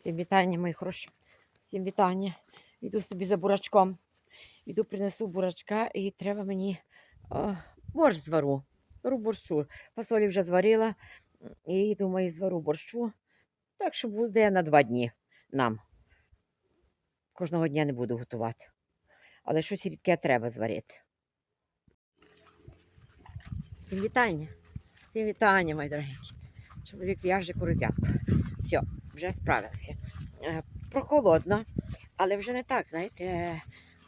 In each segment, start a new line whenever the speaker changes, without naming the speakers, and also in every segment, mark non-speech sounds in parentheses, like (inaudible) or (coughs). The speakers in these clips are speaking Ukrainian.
Всім вітання, мої хороші. Всім вітання. Йду собі за бурачком. Йду принесу бурачка і треба мені борщ звару. Беру борщу. Фасолі вже зварила і думаю, звару борщу. Так що буде на два дні нам. Кожного дня не буду готувати. Але щось рідке треба зварити. Всім вітання. Всім вітання, мої дорогенькі. Чоловік в'яже корозятку. Все, вже справився. Е, Прохолодно, але вже не так, знаєте,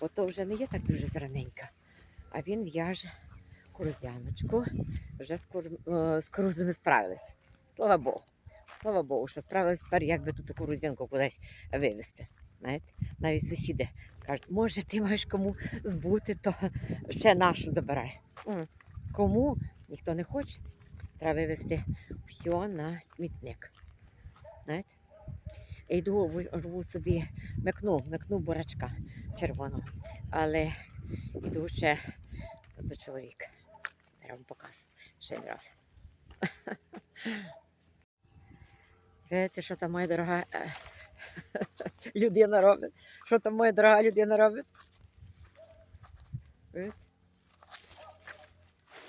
бо то вже не є так дуже зраненько. А він в'яже корозяночку. Вже з, кур... е, корузами справились. Слава Богу. Слава Богу, що справились тепер, як би тут ту корузинку кудись вивезти. Знаєте, навіть сусіди кажуть, може, ти маєш кому збути, то ще нашу забирай. Кому ніхто не хоче, треба вивезти все на смітник. Знаєте? І йду, рву собі, мекну, мекну бурачка червоного. Але йду ще до чоловіка. Я вам покажу ще один раз. (laughs) Видите, що там моя дорога е, (laughs) людина робить? Що там моя дорога людина робить?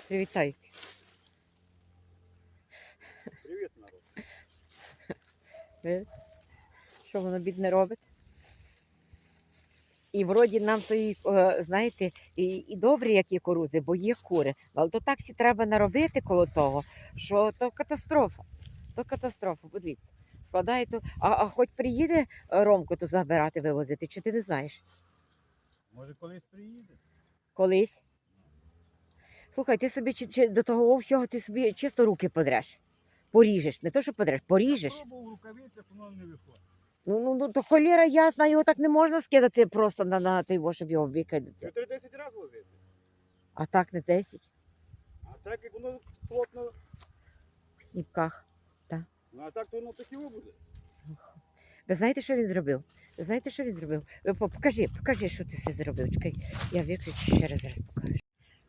Привітайся.
Привіт, народ.
Що воно бідне робить? І вроді нам то і, е, знаєте, і, і добрі, які курузи, бо є кури. Але то так всі треба наробити коло того, що то катастрофа. То катастрофа, подивіться. Складає то, а, а хоч приїде Ромко то забирати, вивозити, чи ти не знаєш?
Може колись приїде?
Колись. Слухай, ти собі чи, чи, до того всього ти собі чисто руки подреш. Поріжеш. Не то, що подреш, поріжеш.
Пробував в рукавицях, воно не виходить.
Ну, ну, ну то холєра ясна, його так не можна скидати просто на, на той, щоб його викидати.
Півтори 10 разів возити.
А так не 10
А так як воно плотно,
в сніпках.
ну а так то воно таке буде.
Ви знаєте, що він зробив? Ви знаєте, що він зробив? Ви по- покажи, покажи, що ти все зробив. Чекай, я виключу ще раз раз покажу.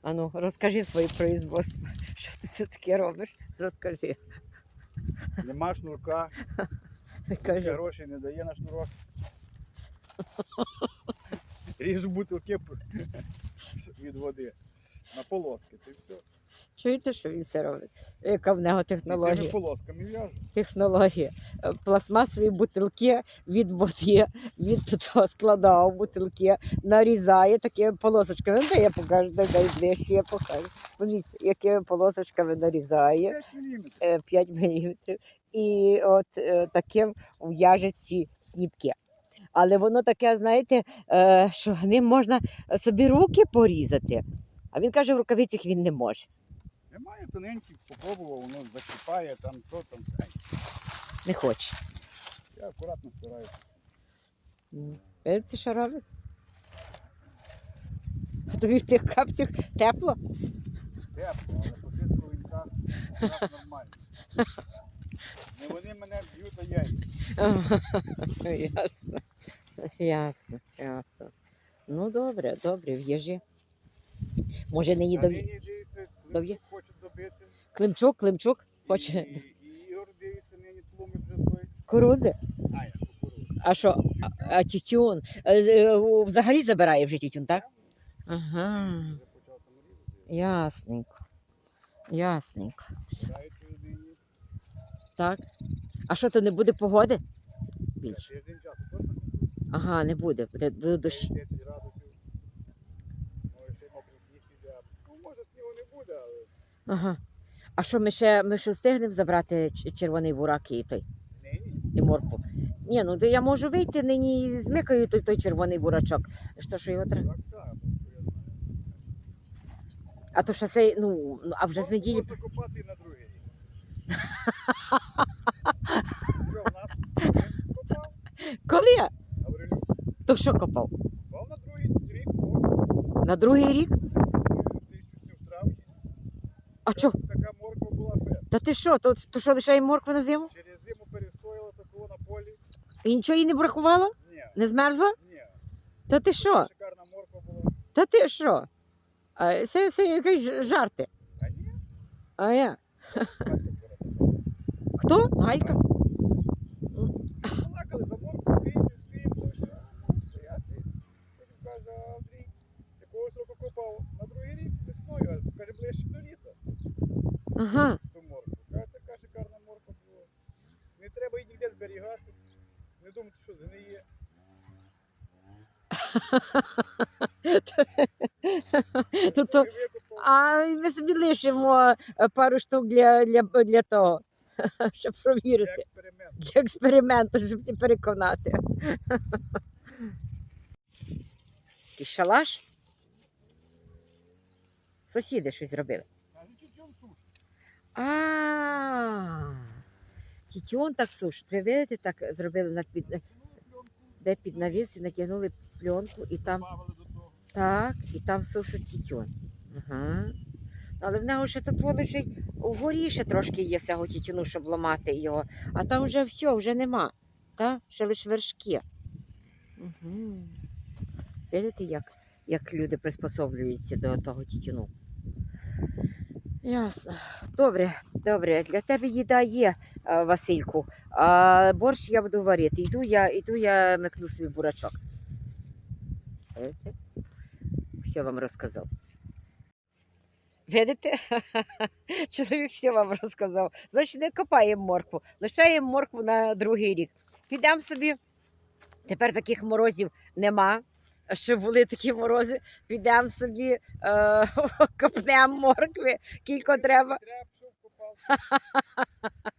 Ану, розкажи своє производство. Що ти все таке робиш? Розкажи.
Нема шнурка, (laughs) ще
Кажи.
не дає на шнурок. Ріжу бутилки (laughs) від води на полоски. Ти все.
Чуєте, що він все робить? Яка в нього
І тими
технологія?
полосками в'яжу.
технологія. Пластмасові бутилки від води, від того складав бутилки, нарізає такими полосочками. Ну, Дай я покажу, дай, дай ближче, я покажу. Подивіться, якими полосочками нарізає
5 мм.
е, 5 мм. І от е, таким в'яже ці сніпки. Але воно таке, знаєте, е, що ним можна собі руки порізати. А він каже, в рукавицях він не може.
Немає тоненьких, попробував, воно зачіпає, там то, там все.
Не хоче.
Я акуратно стараюся.
Видите, що робить? А тобі в тих капцях тепло?
Тепло, але по кровінках нормально. Не вони мене б'ють, а я їх.
ясно. Ясно, ясно. Ну добре, добре, в'їжджі. Може,
А
до...
нині, дивіться,
Дов'є-
добити.
Климчук, Климчук хоче
І, і Ігор дивиться, нині тлумить вже той.
кукурудзи.
А, я кукурудзу.
А що? А, а тютюн? Е, е, Взагалі забирає вже тютюн, так? Ага, ясненько. Ясненько. Так. А що то не буде погоди? Більше. Ага, не буде. Буде, буде дощ.
10 градусів. Може ще мокрий сніг піде. Може снігу не буде, але
Ага. А що ми ще ми ще встигнемо забрати червоний бурак і той і морку? Ні, ну то я можу вийти нині змикаю той, той червоний бурачок. Що що його треба? А то ще цей, ну, ну, а вже з неділі.
Можна копати на другий рік. Що в нас? Копав.
Коли? То що копав?
Копав на другий рік,
На другий рік? А що?
Така морква була.
Та ти що? То, то що лише морква на зиму?
Через зиму перестояла такого на полі.
І нічого їй не бракувало?
Ні,
Не змерзла?
ні.
Та ти що?
Шикарна морква була.
Та ти що? А, це, це якісь жарти.
А ні,
А я?
Хто? Галька? Плакали
замок, спимо,
спимо, стояти.
Андрій,
якогось року копав на другий рік весною, каже, ближче до літа. Ага. Ту морку. Така шикарна морка була. Не треба її ніде зберігати. Не думати, що
за
згниє. Тобто,
а ми собі лишимо е, пару штук для, для, для того. (laughs) щоб
Для
провірити. Для експерименту, щоб всі переконати. (laughs) Такий шалаш. Сусіди щось зробили. А, тітьон так суш. Це видите, так зробили на під, де під навіс і натягнули пленку, і там так, і там сушить тітьон. Ага. Але в нього ще тут лежить вгорі ще трошки є цього тютюну, щоб ламати його. А там вже все, вже нема. Та? Ще лише вершки. Угу. Видите, як, як люди приспособлюються до того тютюну. Ясно. Добре, добре. Для тебе їда є, е, Васильку. А борщ я буду варити. Йду я, йду я микну собі бурачок. Що вам розказав? Видите? (laughs) Чоловік що вам розказав. Значить, не копаємо моркву, лишаємо моркву на другий рік. Підемо собі. Тепер таких морозів нема. Ще були такі морози. Підемо собі, е, (laughs) копнемо моркви, кілько треба. (laughs)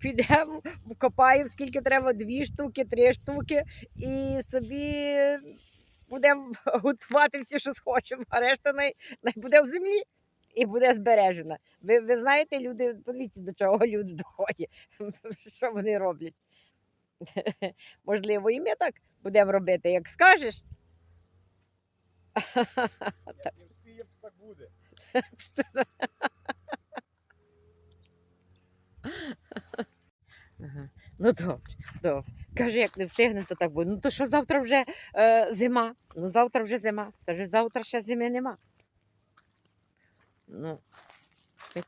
Підемо, копаємо, скільки треба, дві штуки, три штуки, і собі будемо (laughs) готувати все, що схочемо, а решта най, най буде в землі і буде збережена. Ви, ви знаєте, люди, подивіться, до чого люди доходять, (laughs) що вони роблять. (laughs) Можливо, і ми так будемо робити, як скажеш.
Як не то так буде.
Ну добре, добре. Каже, як не встигне, то так буде. Ну то що завтра вже е, зима? Ну завтра вже зима. Каже, завтра ще зими нема. Ну,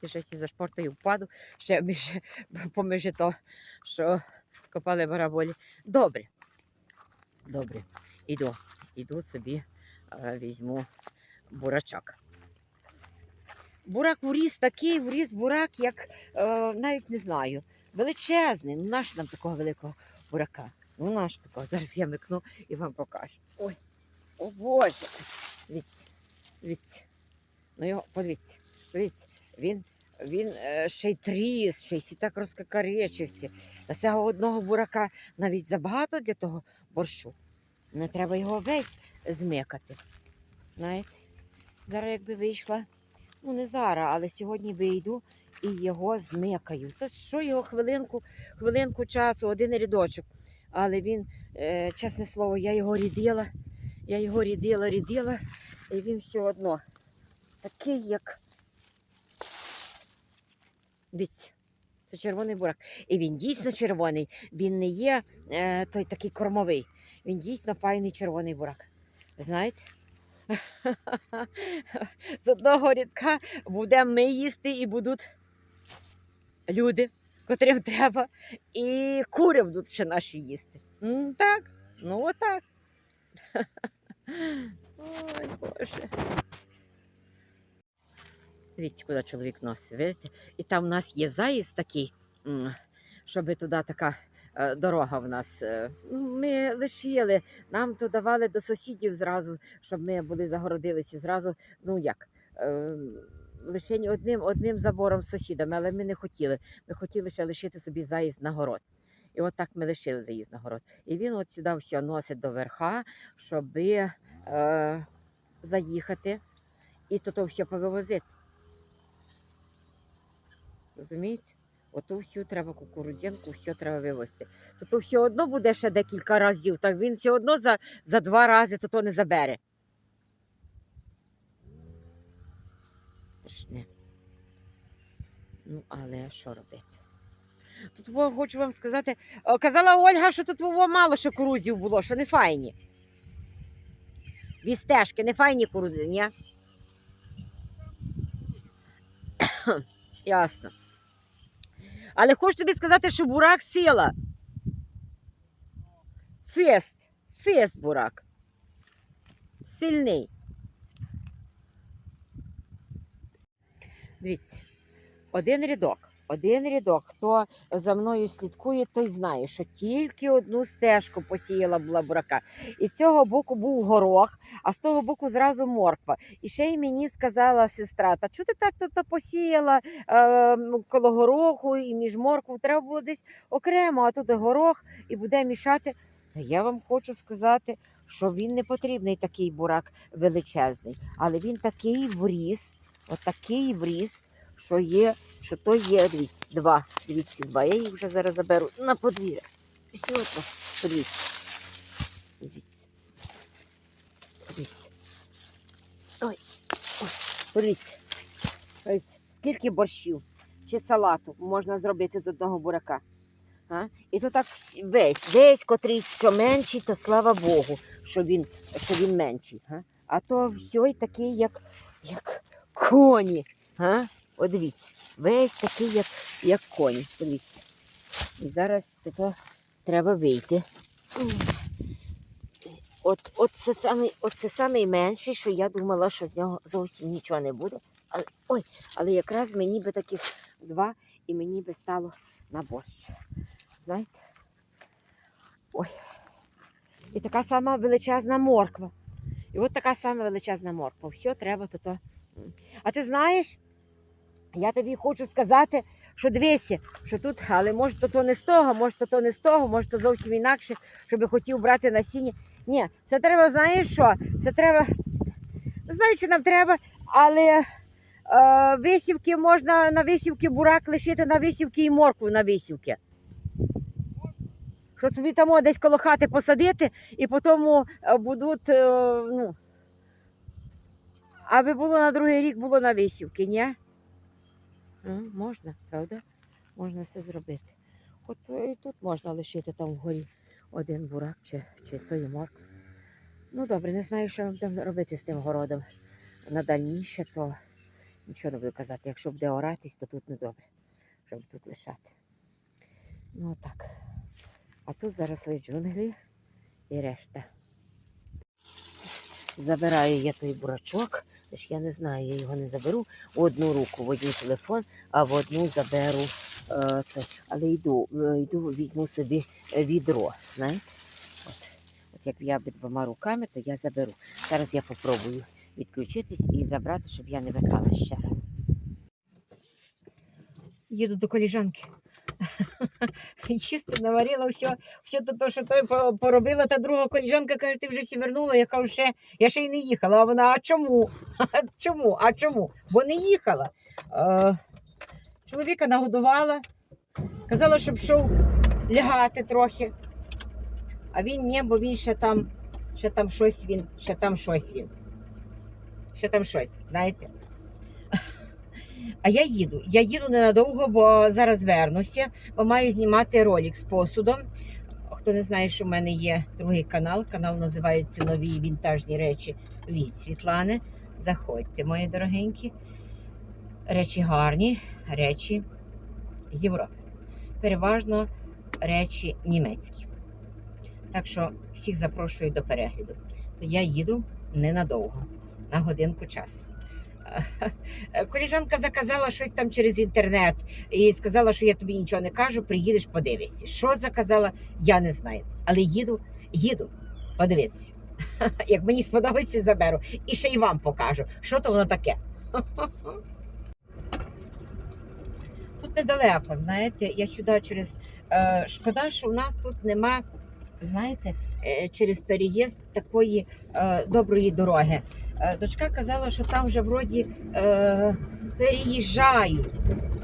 ще всі за шпортою впаду, ще між, поміж то, що копали бараболі. Добре. Добре. Іду. Іду собі е, візьму бурачок. Бурак уріс такий, уріс бурак, як е, навіть не знаю. Величезний. Ну наш нам такого великого бурака. Ну наш такого. Зараз я микну і вам покажу. Ой, о Боже. Дивіться, дивіться. Ну його, подивіться, подивіться. Він, він е, ще й тріс, ще й так розкакаречився. Та цього одного бурака навіть забагато для того борщу. Не треба його весь змикати. Знаєте? Зараз якби вийшла. Ну не зараз, але сьогодні вийду і його змикаю. Та що його хвилинку, хвилинку часу, один рядочок. Але він, е, чесне слово, я його рідила, я його рідила, рідила, і він все одно такий, як Дивіться, це червоний бурак. І він дійсно червоний. Він не є е, той такий кормовий. Він дійсно файний червоний бурак. Знаєте? (laughs) З одного рядка будемо ми їсти і будуть люди, котрим треба, і кури будуть ще наші їсти. М, Так, ну отак. (laughs) Ой, Боже. Дивіться, куди чоловік носить, видите? І там у нас є заїзд такий, щоб туди така е, дорога в нас. е, ну, Ми лишили, нам то давали до сусідів зразу, щоб ми були загородилися зразу. Ну як? Лише одним, одним забором з сусідами, але ми не хотіли. Ми хотіли ще лишити собі заїзд на город. І от так ми лишили заїзд на город. І він от сюди все носить до верха, щоб е, заїхати і то, то все повивозити. Розумієте? Ото всю треба кукурудзянку, все треба вивезти. То, то все одно буде ще декілька разів, так він все одно за, за два рази то, то не забере. Страшне. Ну, але що робити? Тут хочу вам сказати, казала Ольга, що тут мало що кукурудзів було, що не файні. Вістежки, не файні кукурудзи, ні? (coughs) Ясно. Але хочу тобі сказати, що бурак сила. Фест. Фест бурак. Сильний. Дивіться, один рядок. Один рядок. Хто за мною слідкує, той знає, що тільки одну стежку посіяла була бурака. І з цього боку був горох, а з того боку зразу морква. І ще й мені сказала сестра: та чого ти так тут посіяла е, коло гороху і між моркву? Треба було десь окремо, а тут горох і буде мішати. Та я вам хочу сказати, що він не потрібний такий бурак величезний, але він такий вріс, отакий вріс, що є, що то є, дивіться, два, дивіться, два. Я їх вже зараз заберу на подвір'я. І все одно, подивіться. Дивіться. Подивіться. Ой. Подивіться. Скільки борщів чи салату можна зробити з одного бурака? А? І то так весь, весь котрийсь, що менший, то слава Богу, що він, що він менший. А, а то все такий, як, як коні. А? От дивіться, весь такий, як, як коні. Подивіться. І зараз то треба вийти. От, от, це самий, от це самий менший, що я думала, що з нього зовсім нічого не буде. Але, ой, але якраз мені би таких два і мені би стало на борщ. Знаєте? Ой. І така сама величезна морква. І от така сама величезна морква. Все треба то. А ти знаєш, я тобі хочу сказати, що дивися, що тут, але може то, то не з того, може то, то не з того, може то зовсім інакше, щоб хотів брати насіння. Ні, це треба, знаєш що? Це треба. Не знаю, чи нам треба, але е, висівки можна на висівки бурак лишити на висівки і моркву на висівки. Що собі там десь коло хати посадити і потім будуть, е, ну, аби було на другий рік було на висівки, ні? М, Можна, правда? Можна це зробити. От е, і тут можна лишити там вгорі один бурак чи, чи той моркв. Ну добре, не знаю, що нам там робити з тим городом. На дальніше, то нічого не буду казати. Якщо буде оратись, то тут не добре, щоб тут лишати. Ну так. А тут заросли джунглі і решта. Забираю я той бурачок, тож я не знаю, я його не заберу. В одну руку водю телефон, а в одну заберу. Е. Але йду, е, йду, візьму собі відро. Знаєте? От. От як я двома руками, то я заберу. Зараз я попробую відключитись і забрати, щоб я не викала ще раз. Їду до коліжанки. (laughs) Їсти наварила все, все то, то, що той поробила, та друга коліжанка каже, ти вже всі вернула. Я кажу, ще, я ще й не їхала. А вона, а чому? (laughs) А чому? А чому? Бо не їхала. Чоловіка нагодувала, казала, щоб пішов лягати трохи. А він ні, бо він ще там, ще там щось він, ще там щось він. Ще там щось, знаєте. А я їду. Я їду ненадовго, бо зараз вернуся, бо маю знімати ролик з посудом. Хто не знає, що в мене є другий канал. Канал називається Нові вінтажні речі від Світлани. Заходьте, мої дорогенькі. Речі гарні, речі з Європи. Переважно речі німецькі. Так що всіх запрошую до перегляду. То я їду ненадовго, на годинку часу. (laughs) Коліжанка заказала щось там через інтернет і сказала, що я тобі нічого не кажу, приїдеш, подивишся. Що заказала, я не знаю. Але їду, їду, подивитися. (laughs) Як мені сподобається, заберу. І ще й вам покажу, що то воно таке. (laughs) Тут недалеко, знаєте, я сюди через. Е, шкода, що в нас тут нема, знаєте, е, через переїзд такої е, доброї дороги. Е, Дочка казала, що там вже вроді е, переїжджають.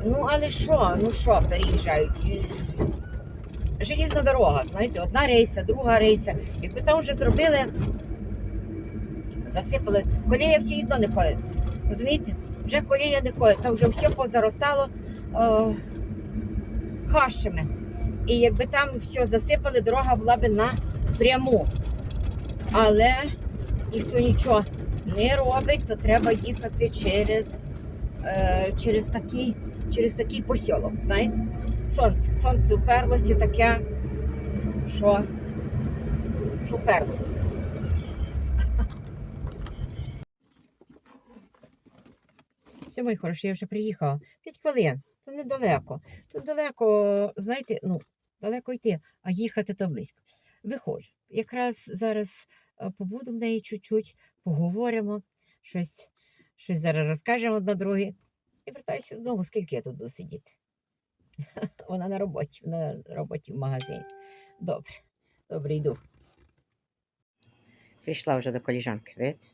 Ну, але що? Ну що переїжджають? Желізна дорога, знаєте, одна рейса, друга рейса. Якби там вже зробили, засипали, колія всі одно не ходить. Розумієте? Вже колія не ходить, там вже все позаростало е, хащами. І якби там все засипали, дорога була б напряму. Але ніхто нічого не робить, то треба їхати через, е, через, такий, через такий посілок. Знаєте? Сонце. Сонце уперлося таке, що, що уперлося. Все, Ой, мой хороший, я вже приїхала. П'ять хвилин. То недалеко. Тут далеко, знаєте, ну, далеко йти, а їхати то близько. Виходжу. Якраз зараз е, побуду в неї чуть-чуть, поговоримо, щось, щось зараз розкажемо одна другій. І вертаюся додому, скільки я тут буду сидіти. (laughs) Вона на роботі, вона на роботі в магазині. Добре, добре, йду. Прийшла вже до коліжанки, видите?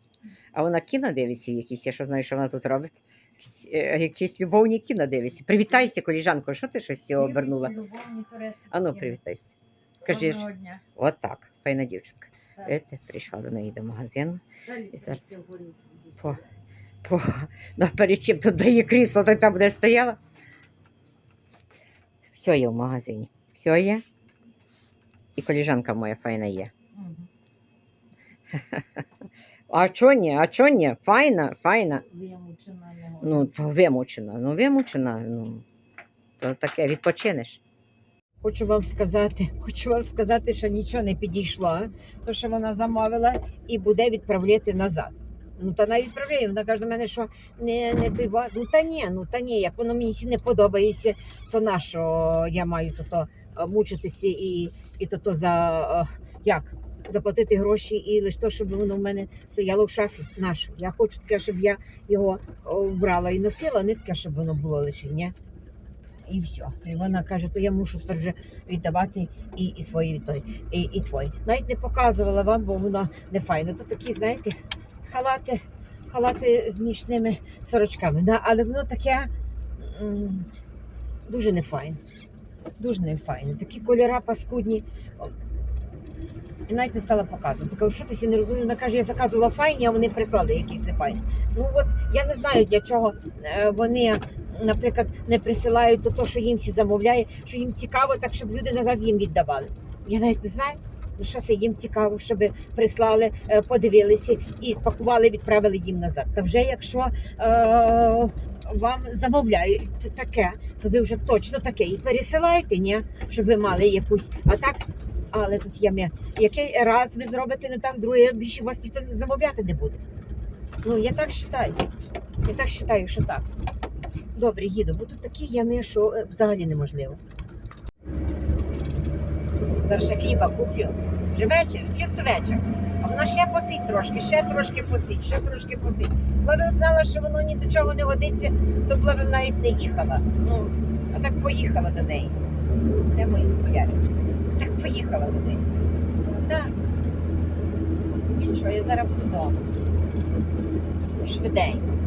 А вона кіно дивиться якісь, я що знаю, що вона тут робить. Якісь, е, якісь любовні кіно дивиться. Привітайся, коліжанко, що ти щось обернула? Ану, привітайся. Скажи ж,
дня.
от так, файна дівчинка. Видите, прийшла до неї до магазину. І зараз-. По, по, (laughs) наперед чим тут дає крісло, то там буде стояла. Все є в магазині. Все є. І коліжанка моя файна є. (laughs) А чо ні? А чо ні? Файна, файна.
Вимучена
Ну, то вимучена. Ну, вимучена, ну, то таке відпочинеш. Хочу вам сказати, хочу вам сказати, що нічого не підійшло, то що вона замовила і буде відправляти назад. Ну та навіть відправляє. Вона каже до мене, що не, не той Ну та ні, ну та ні, як воно мені не подобається, то на що я маю то, то мучитися і, і то, то за як? Заплатити гроші і лише то, щоб воно в мене стояло в шафі. Нащо? Я хочу таке, щоб я його вбрала і носила, не таке, щоб воно було лише, ні? І все. І вона каже, то я мушу тепер вже віддавати і, і свої і і, і твої. Навіть не показувала вам, бо воно не файно. То такі, знаєте, халати, халати з нічними сорочками. Да? Але воно таке дуже нефайне. Дуже нефайне. Такі кольора паскудні. І навіть не стала показувати. Кажу, що ти не розумієш? Вона каже, я заказувала файні, а вони прислали якісь нефайні. Ну от я не знаю, для чого е, вони, наприклад, не присилають то, що їм всі замовляє, що їм цікаво, так щоб люди назад їм віддавали. Я навіть не знаю. Ну що це їм цікаво, щоб прислали, е, подивилися і спакували, відправили їм назад. Та вже якщо е, вам замовляють таке, то ви вже точно таке і пересилаєте, ні? щоб ви мали якусь. А так, але тут є ми. Який раз ви зробите не так, другий більше вас ніхто замовляти не буде. Ну, я так вважаю. Я так вважаю, що так. Добре, їду, бо тут такі ями, що е, взагалі неможливо. Ще хліба куплю. Вже вечір, чисто вечір. А вона ще посить трошки, ще трошки посить, ще трошки посить. Б знала, що воно ні до чого не годиться, то була б навіть не їхала. Ну, а так поїхала до неї. Де мої окуляри? Так поїхала до неї. Так. Нічого, я зараз буду вдома. Швиденько.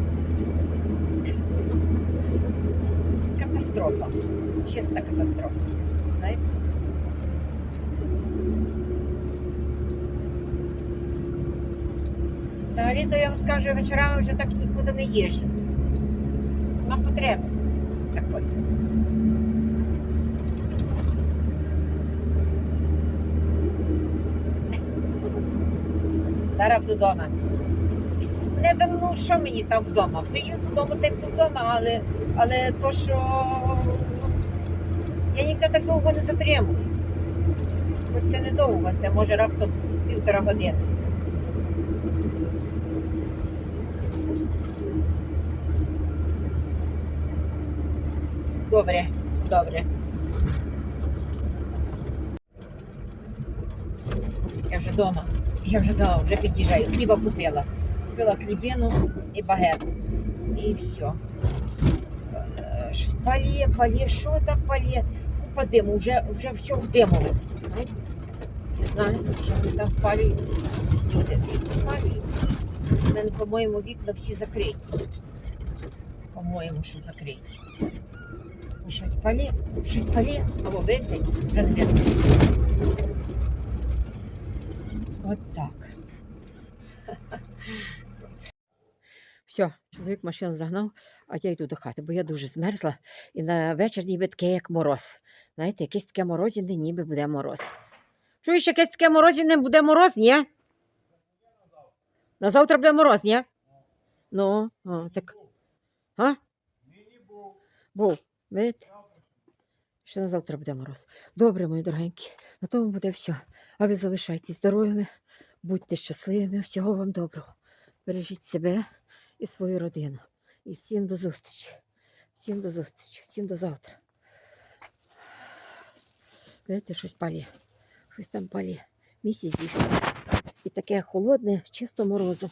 Катастрофа. Чиста катастрофа. Знаєте? Взагалі-то я вам скажу, я вечорами вже так нікуди не їжджу. Нема потреби такої. Зараз вдома. Не давно, що мені там вдома? Приїду додому, так то вдома, але, але то, що я ніде так довго не затримуюсь. Хоч це не довго, це може раптом півтора години. Добре, добре. Я вже вдома. Я вже вдома, вже під'їжджаю. Хліба купила. Купила хлібину і багет. І все. Е, щось Палє, палє, що там палє? Купа диму, вже, вже все в диму. Знаєте? Не знаю, що вони там спалюють. Люди, що спалюють. У мене, по-моєму, вікна всі закриті. По-моєму, що закриті. Ну, Щось палє, щось палє, або бити, вже не видно. От так. (laughs) Все, чоловік машину загнав, А я йду до хати, бо я дуже змерзла. І на вечір ніби таке, як мороз. Знаєте, якесь таке морозіне, ніби буде мороз. Чуєш, якесь таке морозіне, буде мороз, ні? На завтра буде мороз, ні? Ну, а, так. А? Був. Видите? Ще на завтра буде мороз. Добре, мої дорогенькі, на тому буде все. А ви залишайтесь здоровими, будьте щасливими, всього вам доброго. Бережіть себе і свою родину. І всім до зустрічі. Всім до зустрічі, всім до завтра. Видите, щось палі. Щось там палі. Місяць зійшов. І таке холодне, чисто морозом.